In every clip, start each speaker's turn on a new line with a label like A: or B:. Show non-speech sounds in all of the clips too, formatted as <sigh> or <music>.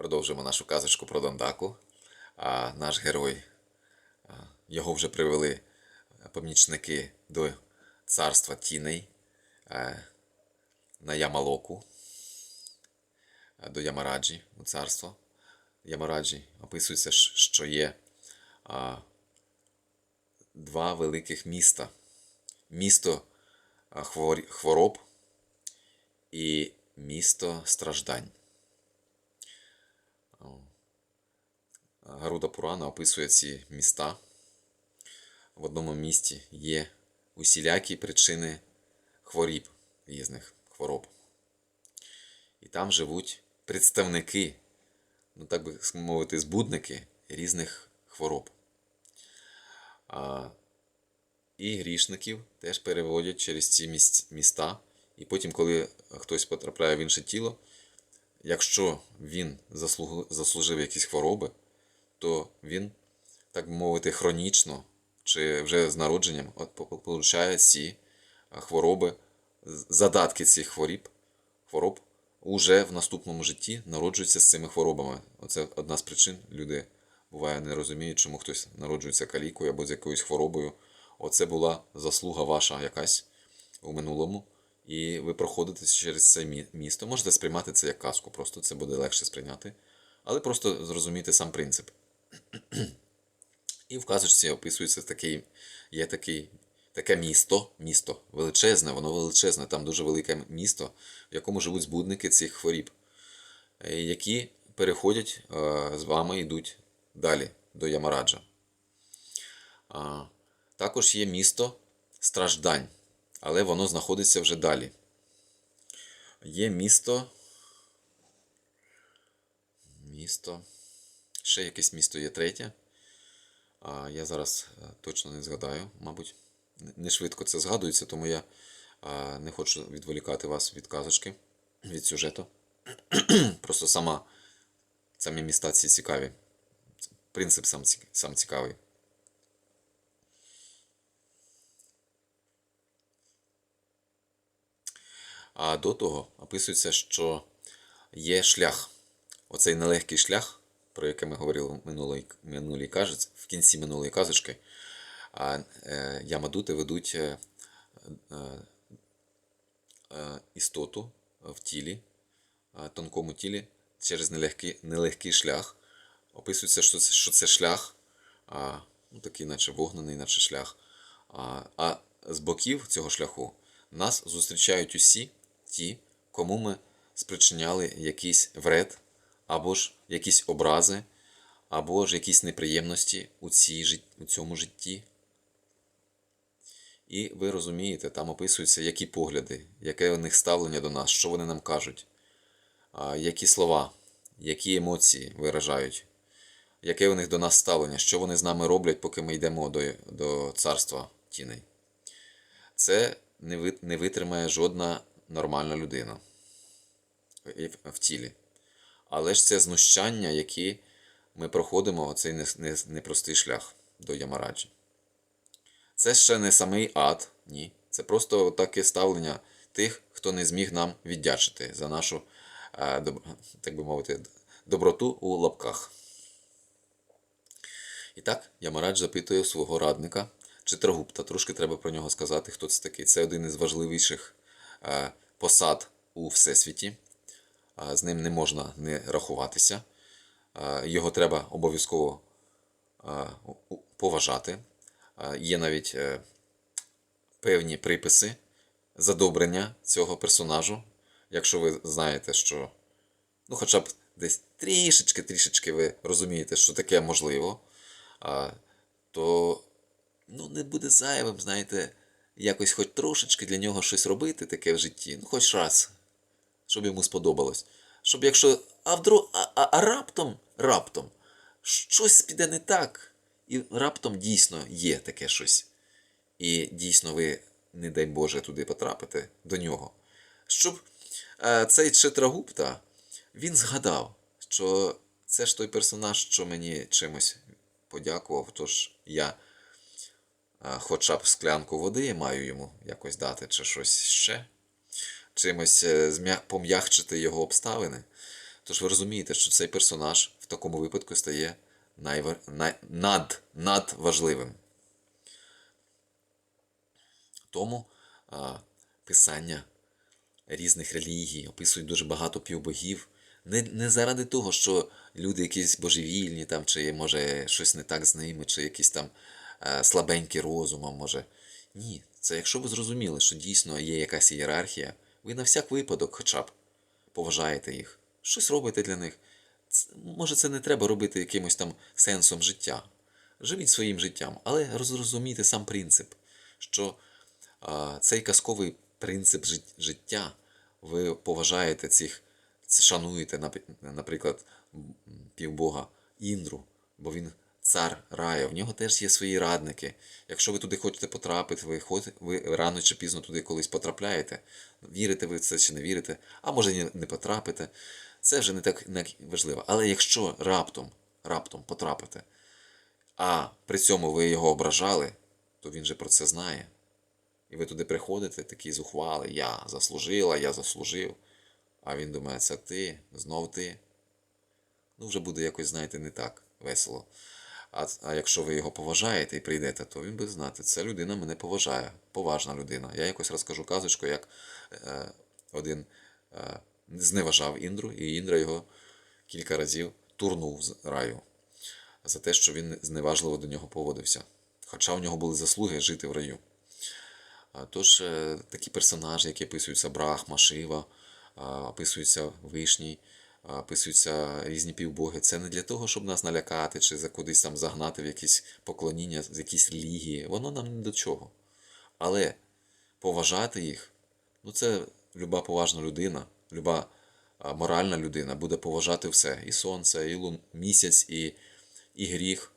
A: Продовжуємо нашу казочку про Дондаку. А наш герой, його вже привели помічники до царства Тіней на Ямалоку, до Ямараджі у царство. Ямараджі описується, що є два великих міста. Місто хвороб і місто страждань. Гаруда Пурана описує ці міста. В одному місті є усілякі причини хворіб різних хвороб. І там живуть представники, ну так би мовити, збудники різних хвороб. А, і грішників теж переводять через ці міста. І потім, коли хтось потрапляє в інше тіло, якщо він заслужив якісь хвороби, то він, так би мовити, хронічно чи вже з народженням от, по- по- получає ці хвороби, задатки цих хворіб, хвороб уже в наступному житті народжуються з цими хворобами. Оце одна з причин. Люди буває не розуміють, чому хтось народжується калікою або з якоюсь хворобою. Оце була заслуга ваша якась у минулому, і ви проходите через це місто. Можете сприймати це як казку, просто це буде легше сприйняти, але просто зрозуміти сам принцип. І в казочці описується такий, є такий, таке місто, місто величезне, воно величезне, там дуже велике місто, в якому живуть збудники цих хворіб, е, які переходять е, з вами, йдуть далі до Ямараджа. Також є місто страждань, але воно знаходиться вже далі. Є місто. Місто. Ще якесь місто є третє. А я зараз е, точно не згадаю, мабуть. Не- швидко це згадується, тому я не хочу відволікати вас від казочки, від сюжету. <clears throat> Просто сама, самі міста ці цікаві. Принцип сам цікавий. А до того описується, що є шлях. Оцей нелегкий шлях, про який ми говорили в минулій, минулій казочці, в кінці минулої казочки, а, е, Ямадути ведуть е, е, е, істоту в тілі, е, тонкому тілі через нелегкий, нелегкий шлях. Описується, що це, що це шлях, а, ну, такий, наче вогнений, наче шлях. А, а з боків цього шляху нас зустрічають усі ті, кому ми спричиняли якийсь вред, або ж якісь образи, або ж якісь неприємності у, цій, у цьому житті. І ви розумієте, там описуються які погляди, яке у них ставлення до нас, що вони нам кажуть, які слова, які емоції виражають, яке у них до нас ставлення, що вони з нами роблять, поки ми йдемо до, до царства тіней. Це не витримає жодна нормальна людина в, тілі. Але ж це знущання, які ми проходимо, не- непростий шлях до Ямараджі. Це ще не самий ад, ні. Це просто таке ставлення тих, хто не зміг нам віддячити за нашу, е, так би мовити, доброту у лапках. І так, Ямарадж запитує свого радника Читрагупта. Трошки треба про нього сказати, хто це такий. Це один із важливіших посад у Всесвіті. Е, З ним не можна не рахуватися. Е, Його треба обов'язково е, поважати. Е, Є навіть е, певні приписи задобрення цього персонажу. Якщо ви знаєте, що ну, хоча б десь трішечки, трішечки ви розумієте, що таке можливо, то ну, не буде зайвим, знаєте, якось хоч трошечки для нього щось робити таке в житті, ну хоч раз, щоб йому сподобалось. Щоб якщо. А вдруг, а, а, а раптом, раптом, щось піде не так, і раптом дійсно є таке щось. І дійсно ви, не дай Боже, туди потрапите до нього. Щоб е, цей Читрагупта, він згадав, що це ж той персонаж, що мені чимось подякував, тож я хоча б склянку води маю йому якось дати, чи щось ще, чимось е, пом'якчити його обставини. Тож ви розумієте, що цей персонаж в такому випадку стає найва... най... над... надважливим. Тому а, писання різних релігій описують дуже багато півбогів. Не, не заради того, що люди якісь божевільні, там, чи може щось не так з ними, чи якісь там слабенькі розумом, може. Ні, це якщо ви зрозуміли, що дійсно є якась ієрархія, ви на всяк випадок хоча б поважаєте їх, щось робите для них. Може, це не треба робити якимось там сенсом життя. Живіть своїм життям, але розрозумійте сам принцип, що а, цей казковий принцип жит- життя, ви поважаєте цих, шануєте, наприклад, півбога Індру, бо він цар раю, в нього теж є свої радники. Якщо ви туди хочете потрапити, ви, ход- ви рано чи пізно туди колись потрапляєте. Вірите ви в це чи не вірите, а може не потрапите. Це вже не так не важливо. Але якщо раптом, раптом потрапите, а при цьому ви його ображали, то він же про це знає. І ви туди приходите, такі зухвали, я заслужила, я заслужив. А він думає, це ти, знов ти. Ну, вже буде якось, знаєте, не так весело. А, а якщо ви його поважаєте і прийдете, то він буде знати, ця людина мене поважає, поважна людина. Я якось розкажу казочку, як е, один е, зневажав Індру, і Індра його кілька разів турнув з раю за те, що він зневажливо до нього поводився. Хоча у нього були заслуги жити в раю. Тож е, такі персонажі, які описуються Брахма, Шива, описуються Вишній, а, описуються різні півбоги, це не для того, щоб нас налякати чи за кудись там загнати в якісь поклоніння з якісь релігії. Воно нам не до чого. Але поважати їх, ну це люба поважна людина, люба моральна людина буде поважати все. І сонце, і лун, місяць, і, і гріх,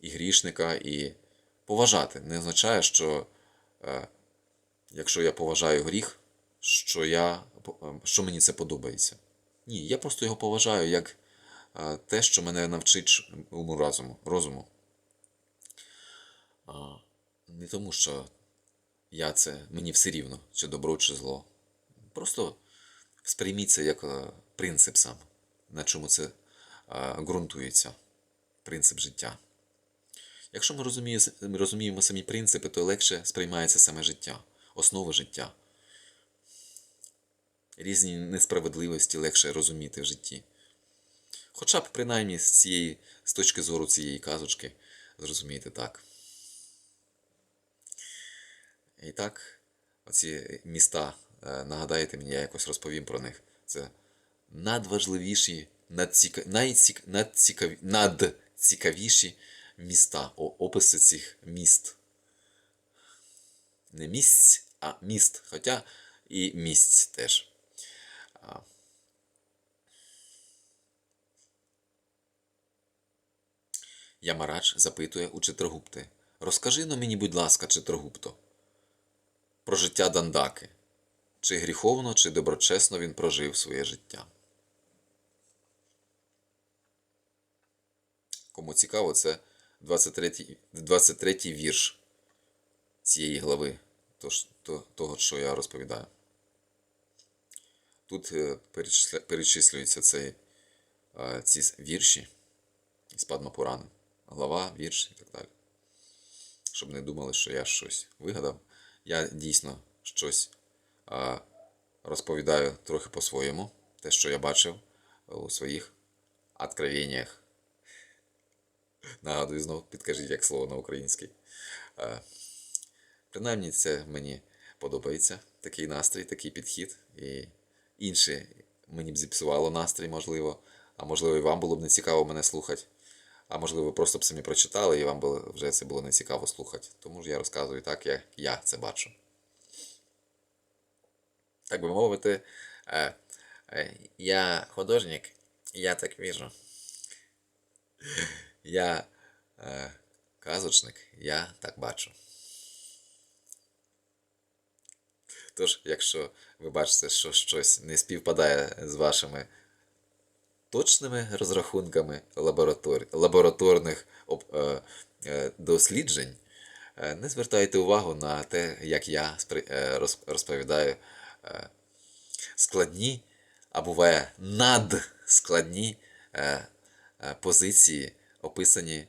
A: і грішника, і поважати не означає, що е, якщо я поважаю гріх, що, я, що мені це подобається. Ні, я просто його поважаю як е, те, що мене навчить уму разуму, розуму. Не тому, що я це, мені все рівно, чи добро, чи зло. Просто сприйміть це як е, принцип сам, на чому це е, ґрунтується, принцип життя. Якщо ми розуміємо, самі принципи, то легше сприймається саме життя, основи життя. Різні несправедливості легше розуміти в житті. Хоча б принаймні з цієї, з точки зору цієї казочки, зрозумієте так. І так, оці міста, е, нагадаєте мені, я якось розповім про них. Це надважливіші, надціка... найцік... надцікаві... надцікавіші міста, о, описи цих міст. Не місць, а міст. Хоча і місць теж. А. Ямарач запитує у Читрагупти. Розкажи но мені, будь ласка, Читрагупто, про життя Дандаки. Чи гріховно, чи доброчесно він прожив своє життя. Кому цікаво, це 23, 23 вірш цієї глави, того, що я розповідаю. Тут е, перечислюються е, ці вірші із Падмапурани. Глава, вірш і так далі. Щоб не думали, що я щось вигадав. Я дійсно щось е, розповідаю трохи по-своєму, те, що я бачив у своїх откровеннях. Нагадую знов, підкажіть як слово на українській. Е, Принаймні, це мені подобається такий настрій, такий підхід. І інше мені б зіпсувало настрій, можливо. А можливо, і вам було б не цікаво мене слухати. А можливо, ви просто б самі прочитали, і вам було, вже це було не цікаво слухати. Тому ж я розказую так, як я це бачу. Так би мовити, е, е, я художник, я так віжу. <laughs> Я е, казочник, я так бачу. Тож, якщо ви бачите, що щось не співпадає з вашими точними розрахунками лаборатор... лабораторних об... е, е, досліджень, е, не звертайте увагу на те, як я розповідаю складні а буває надскладні позиції, описані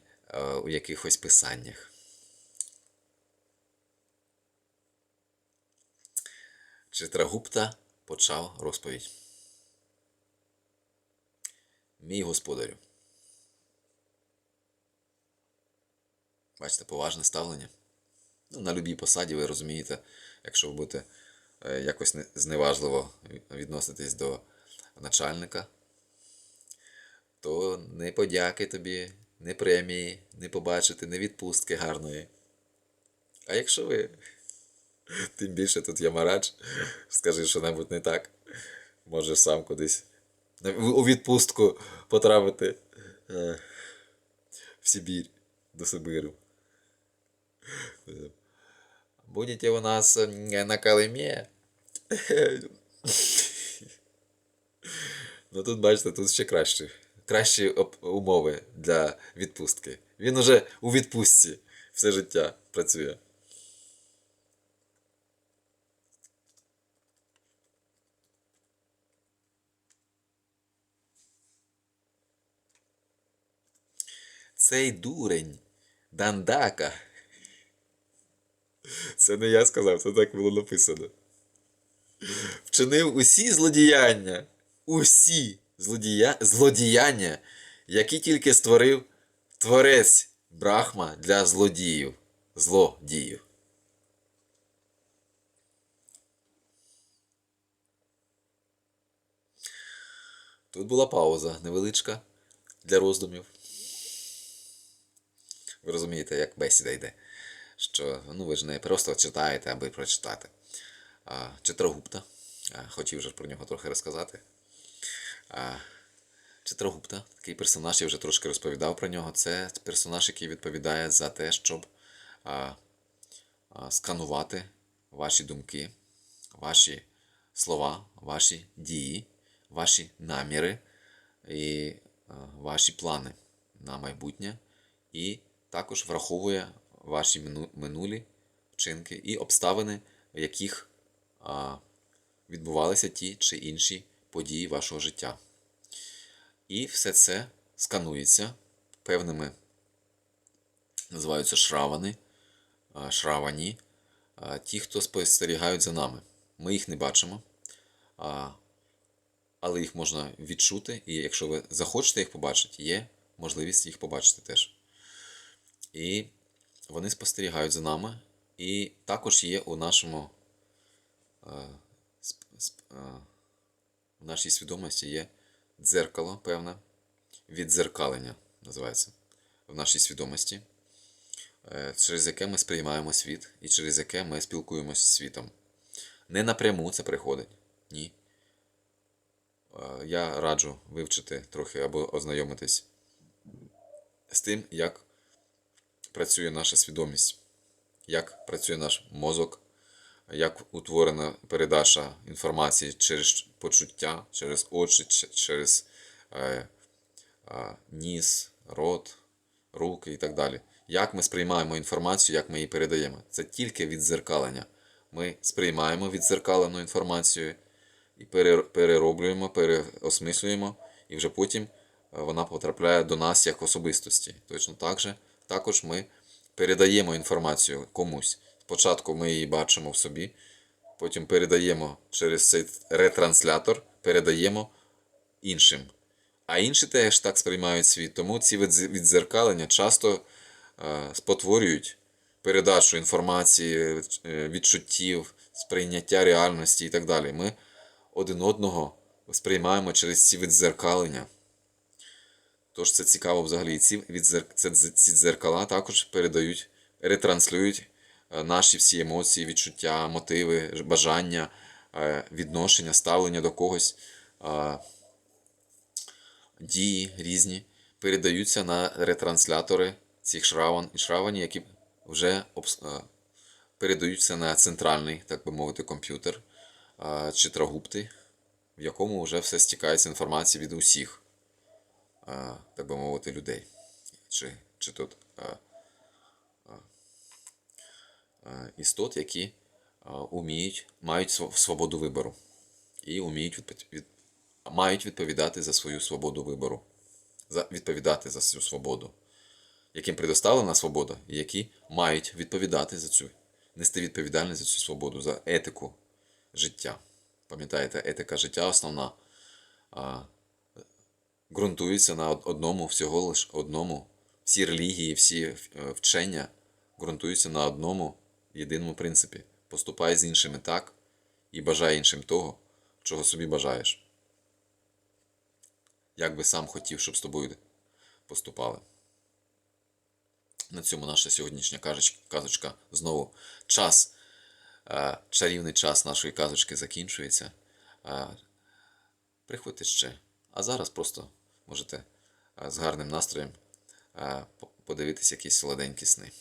A: у якихось писаннях. Читрагупта почав розповідь. Мій господарю. Бачите, поважне ставлення. Ну, на любій посаді ви розумієте, якщо ви будете е, якось зневажливо відноситись до начальника, то не подяки тобі, не премії, не побачити, не відпустки гарної. А якщо ви, <laughs> тим більше тут є марач, скажи що-небудь не так, можеш сам кудись у відпустку потрапити е, в Сибір, до Сибиру. Будете у нас э, на Колыме. Ну тут, бачите, тут ще краще. Кращі умови для відпустки. Він уже у відпустці все життя працює. Цей дурень Дандака. Це не я сказав, це так було написано. Вчинив усі злодіяння, усі злодія... злодіяння, які тільки створив творець Брахма для злодіїв. Злодіїв. Тут була пауза невеличка для роздумів. Ви розумієте, як бесіда йде. Що ну, ви ж не просто читаєте, аби прочитати. А, Читрагупта. А, хотів вже про нього трохи розказати. А, Читрагупта, такий персонаж, я вже трошки розповідав про нього. Це персонаж, який відповідає за те, щоб а, а, сканувати ваші думки, ваші слова, ваші дії, ваші наміри і а, ваші плани на майбутнє. І також враховує ваші минулі вчинки і обставини, в яких відбувалися ті чи інші події вашого життя. І все це сканується певними, називаються шравани, шравані, ті, хто спостерігають за нами. Ми їх не бачимо, але їх можна відчути, і якщо ви захочете їх побачити, є можливість їх побачити теж. І вони спостерігають за нами. І також є у нашому е, е, в нашій свідомості є дзеркало певне, віддзеркалення називається в нашій свідомості, е, через яке ми сприймаємо світ і через яке ми спілкуємося з світом. Не напряму це приходить. Ні. Я раджу вивчити трохи або ознайомитись з тим, як працює наша свідомість, як працює наш мозок, як утворена передача інформації через почуття, через очі, через е, е, ніс, рот, руки і так далі. Як ми сприймаємо інформацію, як ми її передаємо. Це тільки віддзеркалення. Ми сприймаємо віддзеркалену інформацію і перероблюємо, переосмислюємо, і вже потім е, вона потрапляє до нас як особистості. Точно так же також ми передаємо інформацію комусь. Спочатку ми її бачимо в собі, потім передаємо через цей ретранслятор, передаємо іншим. А інші теж так сприймають світ. Тому ці віддзеркалення часто е, спотворюють передачу інформації, е, відчуттів, сприйняття реальності і так далі. Ми один одного сприймаємо через ці віддзеркалення. Тож це цікаво взагалі. Ці, ці дзеркала також передають, ретранслюють е, наші всі емоції, відчуття, мотиви, бажання, е, відношення, ставлення до когось, дії різні передаються на ретранслятори цих шраван і шравані, які вже е, передаються на центральний, так би мовити, комп'ютер е, Читрагупти, в якому вже все стікається інформація від усіх так би мовити, людей. Чи, чи тут істот, які уміють, мають свободу вибору і уміють від, мають відповідати за свою свободу вибору, за, відповідати за цю свободу, яким предоставлена свобода, і які мають відповідати за цю, нести відповідальність за цю свободу, за етику життя. Пам'ятаєте, етика життя основна ґрунтується на одному, всього лиш одному. Всі релігії, всі е, вчення ґрунтуються на одному єдиному принципі. Поступай з іншими так і бажай іншим того, чого собі бажаєш. Як би сам хотів, щоб з тобою поступали. На цьому наша сьогоднішня казочка знову час, е, чарівний час нашої казочки закінчується. Е, Приходьте ще. А зараз просто можете е, з гарним настроєм подивитися по- подивитись якісь солоденькі сни.